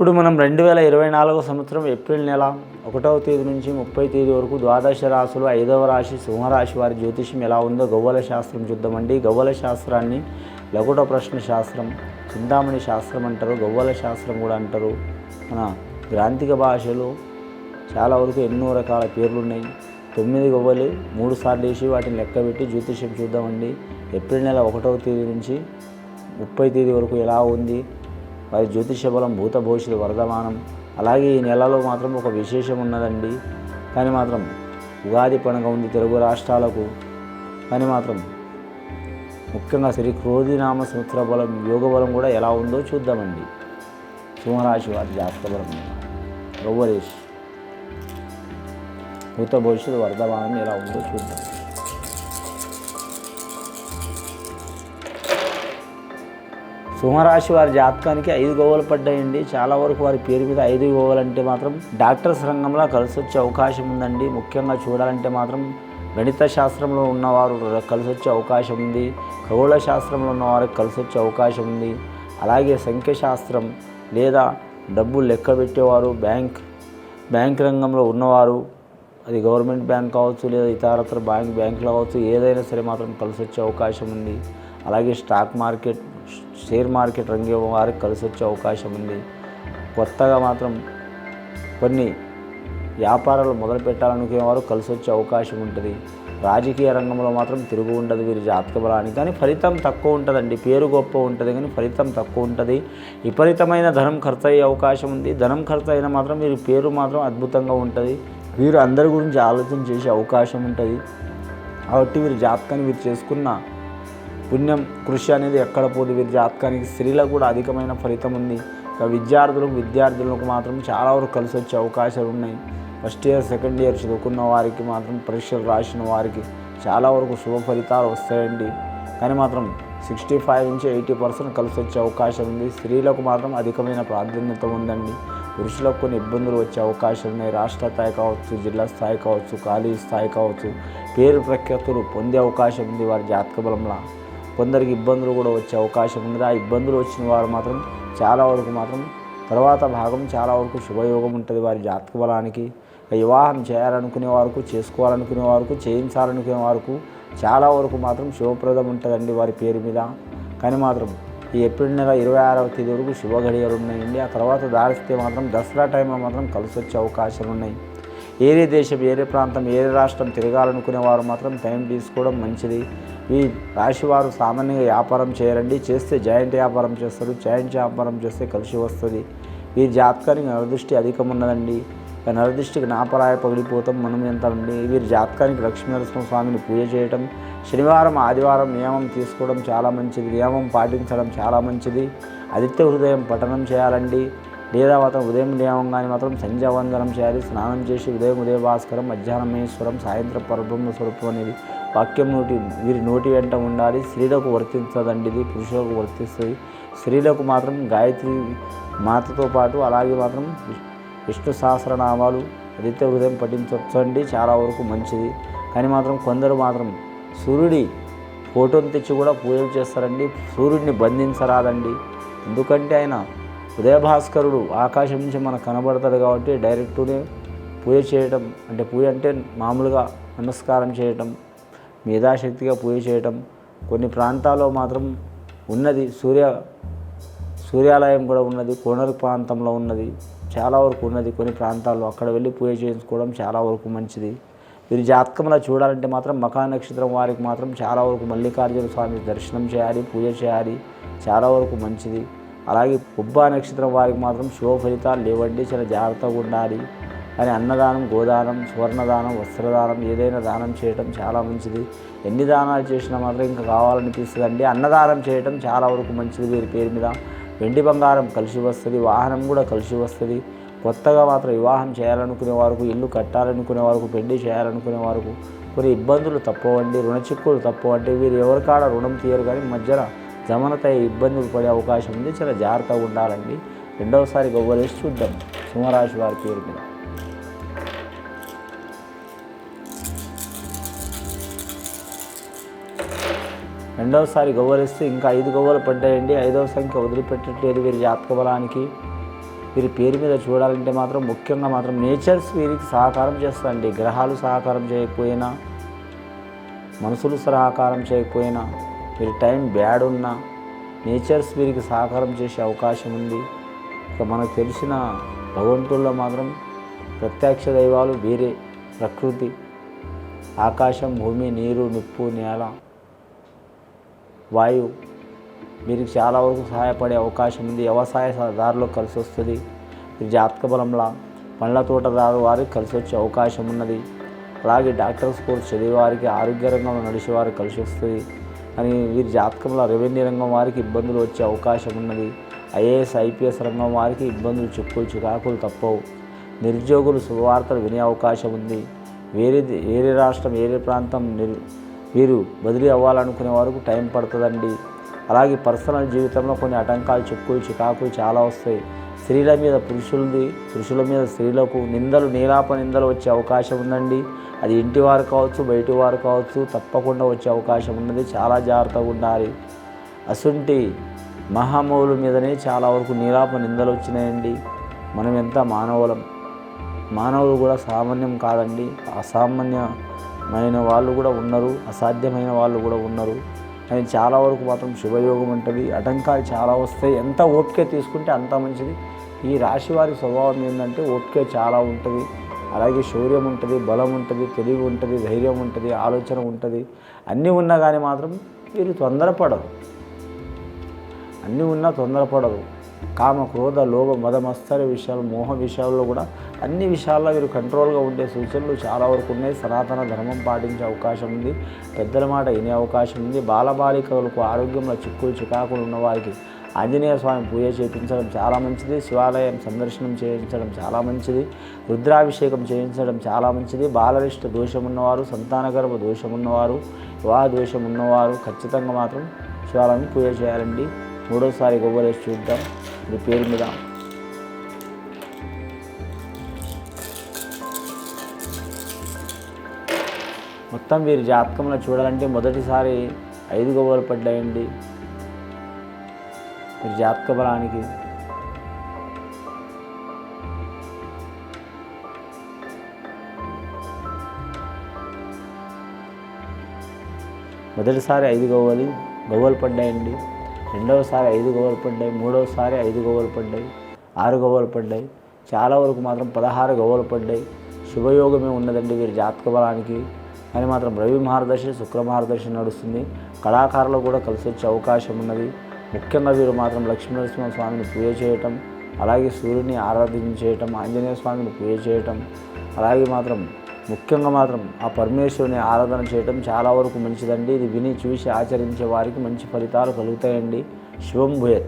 ఇప్పుడు మనం రెండు వేల ఇరవై నాలుగో సంవత్సరం ఏప్రిల్ నెల ఒకటవ తేదీ నుంచి ముప్పై తేదీ వరకు ద్వాదశ రాశులు ఐదవ రాశి సింహరాశి వారి జ్యోతిష్యం ఎలా ఉందో గవ్వల శాస్త్రం చూద్దామండి. గవ్వల శాస్త్రాన్ని లఘుట ప్రశ్న శాస్త్రం చింతామణి శాస్త్రం అంటారు. గవ్వల శాస్త్రం కూడా అంటారు. మన గ్రాంతిక భాషలో చాలా వరకు ఎన్నో రకాల పేర్లు ఉన్నాయి తొమ్మిది గవ్వలు మూడు సార్లు వేసి వాటిని లెక్కబెట్టి జ్యోతిష్యం చూద్దామండి. ఏప్రిల్ నెల ఒకటవ తేదీ నుంచి ముప్పై తేదీ వరకు ఎలా ఉంది? వారి జ్యోతిష బలం భూత భవిష్యత్తు వర్ధమానం. అలాగే ఈ నెలలో మాత్రం ఒక విశేషం ఉన్నదండి. కానీ మాత్రం ఉగాది పండుగ ఉంది తెలుగు రాష్ట్రాలకు. కానీ మాత్రం ముఖ్యంగా శ్రీ క్రోధినామ సంవత్సర బలం యోగ బలం కూడా ఎలా ఉందో చూద్దామండి. సింహరాశి వారి జాతక బలం రవ్వరేష్ భూత భవిష్యత్ వర్ధమానం ఎలా ఉందో చూద్దాం. సింహరాశి వారి జాతకానికి ఐదు గోవలు పడ్డాయండి. చాలా వరకు వారి పేరు మీద ఐదు గోవలంటే అంటే మాత్రం డాక్టర్స్ రంగంలో కలిసి వచ్చే అవకాశం ఉందండి. ముఖ్యంగా చూడాలంటే మాత్రం గణిత శాస్త్రంలో ఉన్నవారు కలిసి వచ్చే అవకాశం ఉంది. ఖగోళ శాస్త్రంలో ఉన్నవారికి కలిసి వచ్చే అవకాశం ఉంది. అలాగే సంఖ్యశాస్త్రం లేదా డబ్బు లెక్క పెట్టేవారు బ్యాంక్ బ్యాంక్ రంగంలో ఉన్నవారు అది గవర్నమెంట్ బ్యాంక్ కావచ్చు లేదా ఇతరత్ర బ్యాంక్ బ్యాంకులు కావచ్చు ఏదైనా సరే మాత్రం కలిసి వచ్చే అవకాశం ఉంది. అలాగే స్టాక్ మార్కెట్ షేర్ మార్కెట్ రంగం వారికి కలిసి వచ్చే అవకాశం ఉంది. కొత్తగా మాత్రం కొన్ని వ్యాపారాలు మొదలు పెట్టాలనుకునే వారు కలిసి వచ్చే అవకాశం ఉంటుంది. రాజకీయ రంగంలో మాత్రం తిరుగు ఉండదు వీరి జాతక బలానికి కానీ ఫలితం తక్కువ ఉంటుందండి. పేరు గొప్ప ఉంటుంది కానీ ఫలితం తక్కువ ఉంటుంది. విపరీతమైన ధనం ఖర్చు అయ్యే అవకాశం ఉంది. ధనం ఖర్చు అయినా మాత్రం వీరి పేరు మాత్రం అద్భుతంగా ఉంటుంది. వీరు అందరి గురించి ఆలోచన చేసే అవకాశం ఉంటుంది. కాబట్టి వీరి జాతకాన్ని వీరు చేసుకున్న పుణ్యం కృషి అనేది ఎక్కడ పోదు. వీరి జాతకానికి స్త్రీలకు కూడా అధికమైన ఫలితం ఉంది. ఇక విద్యార్థులకు విద్యార్థులకు మాత్రం చాలా వరకు కలిసి వచ్చే అవకాశాలు ఉన్నాయి. ఫస్ట్ ఇయర్ సెకండ్ ఇయర్ చదువుకున్న వారికి మాత్రం పరీక్షలు రాసిన వారికి చాలా వరకు శుభ ఫలితాలు వస్తాయండి. కానీ మాత్రం సిక్స్టీ ఫైవ్ నుంచి ఎయిటీ పర్సెంట్ కలిసి వచ్చే అవకాశం ఉంది. స్త్రీలకు మాత్రం అధికమైన ప్రాధాన్యత ఉందండి. పురుషులకు కొన్ని ఇబ్బందులు వచ్చే అవకాశం ఉన్నాయి. రాష్ట్ర స్థాయి కావచ్చు జిల్లా స్థాయి కావచ్చు ఖాళీ స్థాయి కావచ్చు పేరు ప్రఖ్యాతులు పొందే అవకాశం ఉంది వారి జాతక బలంలో. కొందరికి ఇబ్బందులు కూడా వచ్చే అవకాశం ఉంది ఆ ఇబ్బందులు వచ్చిన వారు మాత్రం చాలా వరకు మాత్రం తర్వాత భాగం చాలా వరకు శుభయోగం ఉంటుంది వారి జాతక బలానికి. వివాహం చేయాలనుకునే వారికి చేసుకోవాలనుకునే వారికి చేయించాలనుకునే వారికి చాలా వరకు మాత్రం శుభప్రదం ఉంటుందండి వారి పేరు మీద. కానీ మాత్రం ఈ ఏప్రిల్ నెల ఇరవై ఆరవ తేదీ వరకు శుభ గడియలు ఉన్నాయండి ఆ తర్వాత దారిస్తే మాత్రం దసరా టైంలో మాత్రం కలిసి వచ్చే అవకాశాలు ఉన్నాయి. ఏరే దేశం ఏరే ప్రాంతం ఏరే రాష్ట్రం తిరగాలనుకునే వారు మాత్రం టైం తీసుకోవడం మంచిది. ఈ రాశి వారు సామాన్యంగా వ్యాపారం చేయరండి. చేస్తే జాయింట్ వ్యాపారం చేస్తారు. జాయింట్ వ్యాపారం చేస్తే కలిసి వస్తుంది. ఈ జాతకానికి నరదృష్టి అధికం ఉన్నదండి నరదృష్టికి నాపరాయ పగిలిపోతాం మనం ఎంత వీరి జాతకానికి లక్ష్మీనరసింహ స్వామిని పూజ చేయటం శనివారం ఆదివారం నియమం తీసుకోవడం చాలా మంచిది. నియమం పాటించడం చాలా మంచిది. ఆదిత్య హృదయం పఠనం చేయాలండి. లేదా మాత్రం ఉదయం లేవంగానే మాత్రం సంధ్యావందనం చేయాలి. స్నానం చేసి ఉదయం ఉదయ భాస్కరం మధ్యాహ్నం సాయంత్రం పరబ్రహ్మ స్వరూపం అనేది వాక్యం నోటి వీరి నోటి వెంట ఉండాలి. స్త్రీలకు వర్తించదండి ఇది పురుషులకు వర్తిస్తుంది. స్త్రీలకు మాత్రం గాయత్రి మాతతో పాటు అలాగే మాత్రం విష్ణు సహస్రనామాలు ఆదిత్య హృదయం పఠించవచ్చండి చాలా వరకు మంచిది. కానీ మాత్రం కొందరు మాత్రం సూర్యుడి ఫోటోని తెచ్చి కూడా పూజలు చేస్తారండి. సూర్యుడిని బంధించరాదండి. ఎందుకంటే ఆయన ఉదయభాస్కరుడు ఆకాశం నుంచి మనకు కనబడతాడు కాబట్టి డైరెక్ట్నే పూజ చేయటం అంటే పూజ అంటే మామూలుగా నమస్కారం చేయటం మేధాశక్తిగా పూజ చేయటం. కొన్ని ప్రాంతాల్లో మాత్రం ఉన్నది సూర్య సూర్యాలయం కూడా ఉన్నది కోనరు ప్రాంతంలో ఉన్నది చాలా వరకు ఉన్నది. కొన్ని ప్రాంతాల్లో అక్కడ వెళ్ళి పూజ చేయించుకోవడం చాలా వరకు మంచిది. వీరి జాతకంలో చూడాలంటే మాత్రం మకా నక్షత్రం వారికి మాత్రం చాలా వరకు మల్లికార్జున స్వామి దర్శనం చేయాలి పూజ చేయాలి చాలా వరకు మంచిది. అలాగే పుబ్బా నక్షత్రం వారికి మాత్రం శుభ ఫలితాలు లేవండి. చాలా జాగ్రత్తగా ఉండాలి. కానీ అన్నదానం గోదానం సువర్ణదానం వస్త్రదానం ఏదైనా దానం చేయటం చాలా మంచిది. ఎన్ని దానాలు చేసినా మాత్రం ఇంకా కావాలనిపిస్తుందండి. అన్నదానం చేయటం చాలా వరకు మంచిది వీరి పేరు మీద. వెండి బంగారం కలిసి వస్తుంది వాహనం కూడా కలిసి వస్తుంది. కొత్తగా మాత్రం వివాహం చేయాలనుకునే వారికి ఇల్లు కట్టాలనుకునే వారికి పెళ్ళి చేయాలనుకునే వారికి కొన్ని ఇబ్బందులు తప్పవండి రుణ చిక్కులు తప్పవండి. వీరు ఎవరికాడ రుణం తీయరు కానీ మధ్యన జమనత ఇబ్బందులు పడే అవకాశం ఉంది. చాలా జాగ్రత్తగా ఉండాలండి. రెండవసారి గవ్వలేసి చూద్దాం. సింహరాశి వారి పేరు మీద. రెండవసారి గవ్వలిస్తే ఇంకా ఐదు గవ్వలు పడ్డాయండి. ఐదవ సంఖ్య వదిలిపెట్టట్లేదు వీరి జాతక బలానికి. వీరి పేరు మీద చూడాలంటే మాత్రం ముఖ్యంగా మాత్రం నేచర్స్ వీరికి సహకారం చేస్తాయండి గ్రహాలు సహకారం చేయకపోయినా మనుషులు సహకారం చేయకపోయినా మీరు టైం బ్యాడ్ ఉన్నా నేచర్స్ వీరికి సహకారం చేసే అవకాశం ఉంది. ఇక మనకు తెలిసిన భగవంతుల్లో మాత్రం ప్రత్యక్ష దైవాలు వీరే. ప్రకృతి ఆకాశం భూమి నీరు నిప్పు నేల వాయు వీరికి చాలా వరకు సహాయపడే అవకాశం ఉంది. వ్యవసాయ దారిలో కలిసి వస్తుంది. మీరు జాతక బలంలా పండ్ల తోటదారు వారికి కలిసి వచ్చే అవకాశం ఉన్నది. అలాగే డాక్టర్స్ కోర్స్ చదివే వారికి ఆరోగ్య రంగంలో కలిసి వస్తుంది. కానీ వీరి జాతకంలో రెవెన్యూ రంగం వారికి ఇబ్బందులు వచ్చే అవకాశం ఉన్నది. ఐఏఎస్ ఐపీఎస్ రంగం వారికి ఇబ్బందులు చిక్కులు చికాకులు తప్పవు. నిరుద్యోగులు శుభవార్తలు వినే అవకాశం ఉంది. వేరే వేరే రాష్ట్రం వేరే ప్రాంతం నిరు వీరు బదిలీ అవ్వాలనుకునే వరకు టైం పడుతుందండి. అలాగే పర్సనల్ జీవితంలో కొన్ని ఆటంకాలు చిక్కులు చికాకులు చాలా వస్తాయి. స్త్రీల మీద పురుషులది. పురుషుల మీద స్త్రీలకు నిందలు నీలాప నిందలు వచ్చే అవకాశం ఉందండి. అది ఇంటి వారు కావచ్చు బయటి వారు కావచ్చు తప్పకుండా వచ్చే అవకాశం ఉన్నది. చాలా జాగ్రత్తగా ఉండాలి. అసుంటి మహామౌల మీదనే చాలా వరకు నీలాప నిందలు వచ్చినాయండి. మనం ఎంత మానవులం. మానవులు కూడా సామాన్యం కాదండి. అసామాన్యమైన వాళ్ళు కూడా ఉన్నారు. అసాధ్యమైన వాళ్ళు కూడా ఉన్నారు. కానీ చాలా వరకు మాత్రం శుభయోగం ఉంటుంది. ఆటంకాలు చాలా వస్తాయి. ఎంత ఓపిక తీసుకుంటే అంత మంచిది. ఈ రాశి వారి స్వభావం ఏంటంటే ఓపిక చాలా ఉంటుంది. అలాగే శౌర్యం ఉంటుంది బలం ఉంటుంది తెలివి ఉంటుంది ధైర్యం ఉంటుంది ఆలోచన ఉంటుంది. అన్నీ ఉన్నా కానీ మాత్రం వీరు తొందరపడరు. అన్నీ ఉన్నా తొందరపడరు. కామ క్రోధ లోభ మద మత్సర విషయాలు మోహ విషయాల్లో కూడా అన్ని విషయాల్లో వీరు కంట్రోల్గా ఉండే సూచనలు చాలా వరకు ఉన్నాయి. సనాతన ధర్మం పాటించే అవకాశం ఉంది. పెద్దల మాట వినే అవకాశం ఉంది. బాలబాలికలకు ఆరోగ్యంలో చిక్కులు చికాకులు ఉన్న వారికి ఆంజనేయ స్వామి పూజ చేయించడం చాలా మంచిది. శివాలయం సందర్శనం చేయించడం చాలా మంచిది. రుద్రాభిషేకం చేయించడం చాలా మంచిది. బాలరిష్ట దోషం ఉన్నవారు సంతానగర్భ దోషం ఉన్నవారు వివాహ దోషం ఉన్నవారు ఖచ్చితంగా మాత్రం శివాలయం పూజ చేయాలండి. మూడోసారి గొవ్వలేసి చూద్దాం. ఇది పేరు మీద. మొత్తం వీరి జాతకంలో చూడాలంటే మొదటిసారి ఐదు గొవ్వలు పడ్డాయండి. వీరి జాతక బలానికి మొదటిసారి ఐదు గవ్వలు గవ్వలు పడ్డాయండి. రెండవసారి ఐదు గవ్వలు పడ్డాయి. మూడవసారి ఐదు గవ్వలు పడ్డాయి. ఆరు గవ్వలు పడ్డాయి. చాలా వరకు మాత్రం పదహారు గవ్వలు పడ్డాయి. శుభయోగమే ఉన్నదండి వీరి జాతక బలానికి. కానీ మాత్రం రవి మహారదర్శి శుక్ర మహారదర్శి నడుస్తుంది. కళాకారులు కూడా కలిసి వచ్చే అవకాశం ఉన్నది. ముఖ్యంగా వీరు మాత్రం లక్ష్మీనరసింహ స్వామిని పూజ చేయటం అలాగే సూర్యుని ఆరాధించేయటం ఆంజనేయ స్వామిని పూజ చేయటం అలాగే మాత్రం ముఖ్యంగా మాత్రం ఆ పరమేశ్వరుని ఆరాధన చేయటం చాలా వరకు మంచిదండి. ఇది విని చూసి ఆచరించే వారికి మంచి ఫలితాలు కలుగుతాయండి. శివం భూయత్.